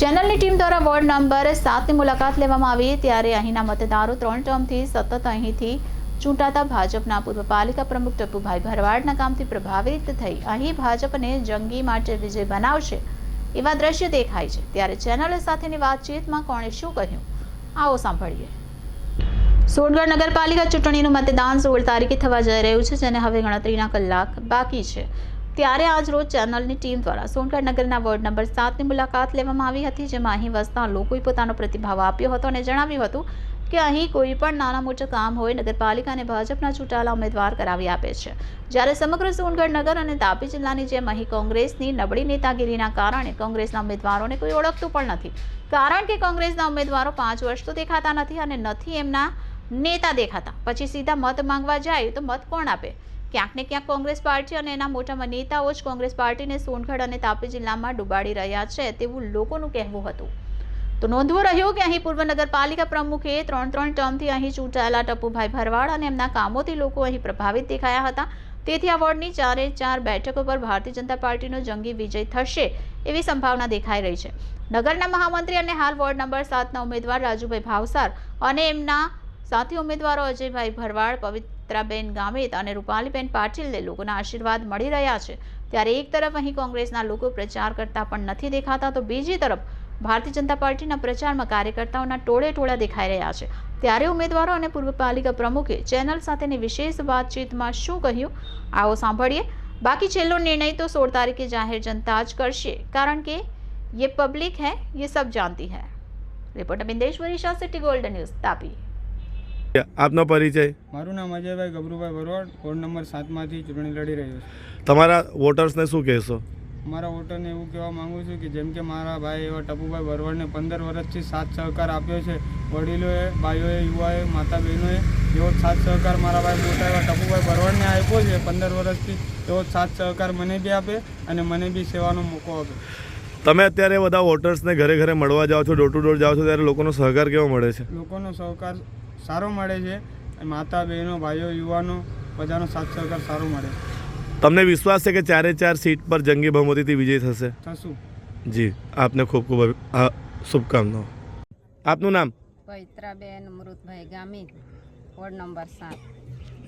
ચેનલની ટીમ દ્વારા ward number સાતની મુલાકાત લેવામાં આવી ત્યારે અહીંના મતદારો ત્રણ ટર્મથી સતત અહીંથી ચૂંટાતા ભાજપના પૂર્વ પાલિકા પ્રમુખ ટપુભાઈ ભરવાડના કામથી પ્રભાવિત થઈ અહીં ભાજપને જંગી માટે વિજય બનાવશે એવા દ્રશ્ય દેખાય છે. ત્યારે ચેનલ સાથેની વાતચીતમાં કોણે શું કહ્યું? આવો સાંભળીએ. સોનગઢ નગરપાલિકા ચૂંટણીનું મતદાન સોળ તારીખે થવા જઈ રહ્યું છે, જેને હવે ગણતરીના કલાક બાકી છે. ત્યારે આજ રોજ ચેનલની ટીમ દ્વારા સોનગઢ નગરના વોર્ડ નંબર સાતની મુલાકાત લેવામાં આવી હતી, જેમાં અહીં વસતા લોકોએ પોતાનો પ્રતિભાવ આપ્યો હતો અને જણાવ્યું હતું કે અહીં કોઈ પણ નાના મોટા કામ હોય, નગરપાલિકા અને ભાજપના ચૂંટાયેલા ઉમેદવાર કરાવી આપે છે. જ્યારે સમગ્ર સોનગઢ નગર અને તાપી જિલ્લાની જેમ અહીં કોંગ્રેસની નબળી નેતાગીરીના કારણે કોંગ્રેસના ઉમેદવારોને કોઈ ઓળખતું પણ નથી. કારણ કે કોંગ્રેસના ઉમેદવારો પાંચ વર્ષ તો દેખાતા નથી અને નથી એમના નેતા દેખાતા. પછી સીધા મત માંગવા જાય તો મત કોણ આપે? ક્યાંક ને ક્યાંક કોંગ્રેસ પાર્ટી અને એના મોટામાં નેતાઓ જ કોંગ્રેસ પાર્ટીને સોનગઢ અને તાપી જિલ્લામાં ડૂબાડી રહ્યા છે તેવું લોકોનું કહેવું હતું. તો નોંધવું રહ્યું કે અહીં પૂર્વ નગરપાલિકા પ્રમુખે ત્રણ ત્રણ ટર્મથી અહીં ચૂંટાયેલા ટપુભાઈ ભરવાડ અને એમના કામોથી લોકો અહીં પ્રભાવિત દેખાયા હતા. તેથી આ વોર્ડની ચારે ચાર બેઠકો પર ભારતીય જનતા પાર્ટીનો જંગી વિજય થશે એવી સંભાવના દેખાઈ રહી છે. નગરના મહામંત્રી અને હાલ વોર્ડ નંબર સાતના ઉમેદવાર રાજુભાઈ ભાવસાર અને એમના સાથી ઉમેદવારો અજયભાઈ ભરવાડ પવિત્રાબેન ગામિત અને રૂપાલીબેન પાટીલને લોકોના આશીર્વાદ મળી રહ્યા છે ત્યારે એક તરફ અહીં કોંગ્રેસના લોકો પ્રચાર કરતા પણ નથી દેખાતા તો બીજી તરફ ભારતીય જનતા પાર્ટીના પ્રચારમાં કાર્યકર્તાઓના ટોળે ટોળા દેખાઈ રહ્યા છે ત્યારે ઉમેદવારો અને પૂર્વ પાલિકા પ્રમુખે ચેનલ સાથેની વિશેષ વાતચીતમાં શું કહ્યું આવો સાંભળીએ બાકી છેલ્લો નિર્ણય તો સોળ તારીખે જાહેર જનતા જ કરશે કારણ કે ये पब्लिक है ये सब जानती है reporter Bindeshwari Shah City Golden News Tapi આપનો પરિચય? મારું નામ અજયભાઈ ગબરુભાઈ ભરવાડ વોર્ડ નંબર સાતમાંથી ચૂંટણી લડી રહ્યો છું. તમારા વોટર્સને શું કહેશો? મારા વોટરને એવું કહેવા માંગુ છું કે જેમ કે મારા ભાઈ એવા ટપુભાઈ ભરવાડને પંદર વર્ષથી સાથ સહકાર આપ્યો છે. વડીલોએ ભાઈઓએ યુવાએ માતા બહેનોએ એવો સાત સાથ સહકાર મારા ભાઈ મોટા એવા ટપુભાઈ ભરવાડને આપ્યો છે. પંદર વર્ષથી એવો સાથ સહકાર મને બી આપે અને મને બી સેવાનો મોકો આપે. તમે અત્યારે બધા વોટર્સને ઘરે ઘરે મળવા જાઓ છો ડોર ટુ ડોર જાઓ છો ત્યારે લોકોનો સહકાર કેવો મળે છે? લોકોનો સહકાર સારો મળે છે માતા બહેનો ભાઈઓ યુવાનો બધાનો સાથ સહકાર સારો મળે. તમને વિશ્વાસ છે કે ચારે ચાર સીટ પર જંગી બહુમતીથી વિજય થશે? થશું. જી આપને ખૂબ ખૂબ શુભકામનાઓ. આપનું નામ? પવિત્રાબેન અમૃતભાઈ ગામી વોર્ડ નંબર સાત.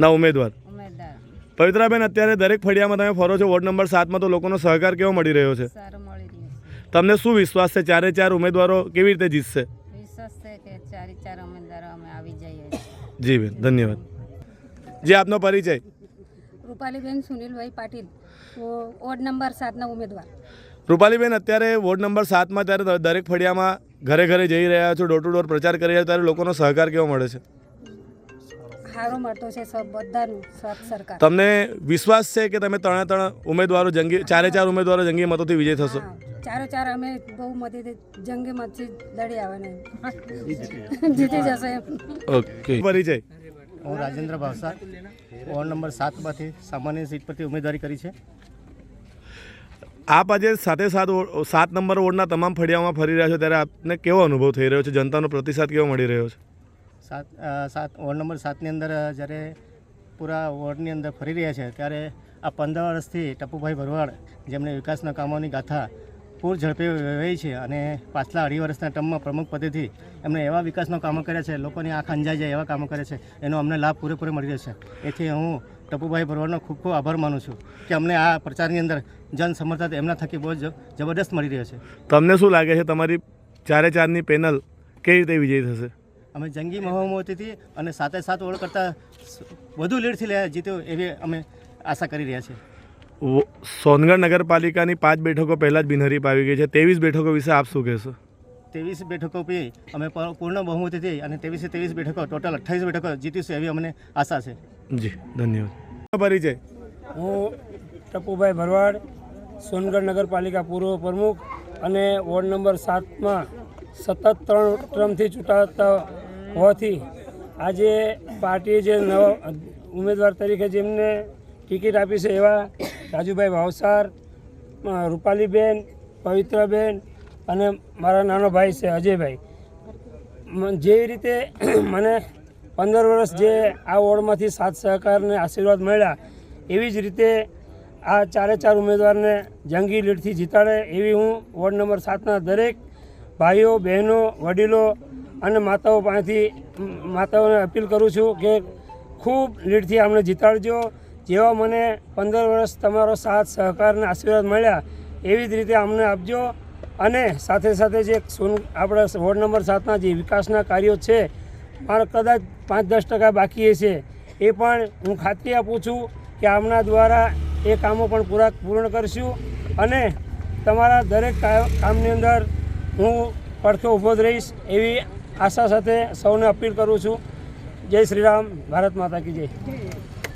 ના ઉમેદવાર. ઉમેદવાર. પવિત્રાબેન અત્યારે દરેક ફળિયામાં તમે ફરો છો વોર્ડ નંબર સાતમાં તો લોકોનો સહકાર કેવો મળી રહ્યો છે? સારું મળી રહ્યો તમને શું વિશ્વાસ છે? ચારે ચાર ઉમેદવારો કેવી રીતે જીતશે? વિશ્વાસ છે કે ચારે ચાર ઉમેદવારો અમે આવી જઈએ જી બેન ધન્યવાદ. જી આપનો પરિચય. રૂપાલીબેન સુનિલભાઈ પાટીલ વોર્ડ નંબર સાતના ઉમેદવાર. રૂપાલીબેન અત્યારે વોર્ડ નંબર સાતમાં ત્યારે દરેક ફળિયામાં ઘરે ઘરે જઈ રહ્યા છો ડોર ટુ ડોર પ્રચાર કરી રહ્યા છો ત્યારે લોકોનો સહકાર કેવો મળે છે? સારો મળતો છે બધાનું સરકાર. તમને વિશ્વાસ છે કે તમે ત્રણે ત્રણ ઉમેદવારો જંગી ચારે ચાર ઉમેદવારો જંગી મતોથી વિજય થશો? ચારો ચાર અમે બહુ મતી જંગે મતથી લડી આવવાના જીતી જશે ઓકે. પરિચય. હું રાજેન્દ્ર ભાવસાર વોર્ડ નંબર સાતમાંથી સામાન્ય સીટ પરથી ઉમેદવારી કરી છે. આપ આજે સાથે સાત સાત નંબર વોર્ડના તમામ ફળિયામાં ફરી રહ્યા છો ત્યારે આપને કેવો અનુભવ થઈ રહ્યો છે? જનતાનો પ્રતિસાદ કેવો મળી રહ્યો છે? સાત સાત વોર્ડ નંબર સાતની અંદર જ્યારે પૂરા વોર્ડની અંદર ફરી રહ્યા છે ત્યારે આ પંદર વર્ષથી ટપુભાઈ ભરવાડ જેમણે વિકાસના કામોની ગાથા પૂર ઝડપે વહી છે અને પાછલા અઢી વર્ષના ટર્મમાં પ્રમુખ પદેથી એમણે એવા વિકાસના કામો કર્યા છે લોકોની આંખ અંજાઈ જાય એવા કામો કરે છે એનો અમને લાભ પૂરેપૂરો મળી રહ્યો છે એથી હું ટપુભાઈ ભરવાડનો ખૂબ ખૂબ આભાર માનું છું કે અમને આ પ્રચારની અંદર જન સમર્થન એમના થકી બહુ જ જબરદસ્ત મળી રહ્યો છે. તમને શું લાગે છે તમારી ચારે ચારની પેનલ કેવી રીતે વિજય થશે? અમે જંગી મહોમતીથી અને સાથે સાત ઓળ કરતાં વધુ લીડથી લે જીત્યો એવી અમે આશા કરી રહ્યા છીએ. સોનગઢ નગરપાલિકાની પાંચ બેઠકો પહેલાં જ બિનહરીફ આવી ગઈ છે. ત્રેવીસ બેઠકો વિશે આપ શું કહેશો? ત્રેવીસ બેઠકો પી અમે પૂર્ણ બહુમતીથી અને ત્રેવીસે ત્રેવીસ બેઠકો ટોટલ અઠ્ઠાવીસ બેઠકો જીતીશું એવી અમને આશા છે. જી ધન્યવાદ. પરિચય? હું ટપુભાઈ ભરવાડ સોનગઢ નગરપાલિકા પૂર્વ પ્રમુખ અને વોર્ડ નંબર સાતમાં સતત ત્રણ ટર્મથી ચૂંટાતા હોવાથી આજે પાર્ટીએ જે નવા ઉમેદવાર તરીકે જેમને ટિકિટ આપી છે એવા રાજુભાઈ ભાવસાર રૂપાલીબેન, પવિત્રાબેન અને મારા નાનો ભાઈ છે, અજયભાઈ. જેવી રીતે મને પંદર વર્ષ જે આ વોર્ડમાંથી સાથ સહકારને આશીર્વાદ મળ્યા, એવી જ રીતે આ ચારે ચાર ઉમેદવારને જંગી લીડથી જીતાડે, એવી હું વોર્ડ નંબર સાતના દરેક ભાઈઓ, બહેનો, વડીલો અને માતાઓ પાસેથી માતાઓને અપીલ કરું છું કે ખૂબ લીડથી અમને જીતાડજો. જેવા મને પંદર વર્ષ તમારો સાથ સહકારને આશીર્વાદ મળ્યા, એવી જ રીતે અમને આપજો. અને સાથે સાથે જે સોન, આપણા વોર્ડ નંબર સાતના જે વિકાસના કાર્યો છે, મારે કદાચ પાંચ દસ ટકા બાકી છે એ પણ હું ખાતરી આપું છું કે આમના દ્વારા એ કામો પણ પૂરા, પૂર્ણ કરશું. અને તમારા દરેક કામની અંદર હું પડખે ઊભો રહીશ એવી આશા સાથે સૌને અપીલ કરું છું. જય શ્રી રામ. ભારત માતા કી જય.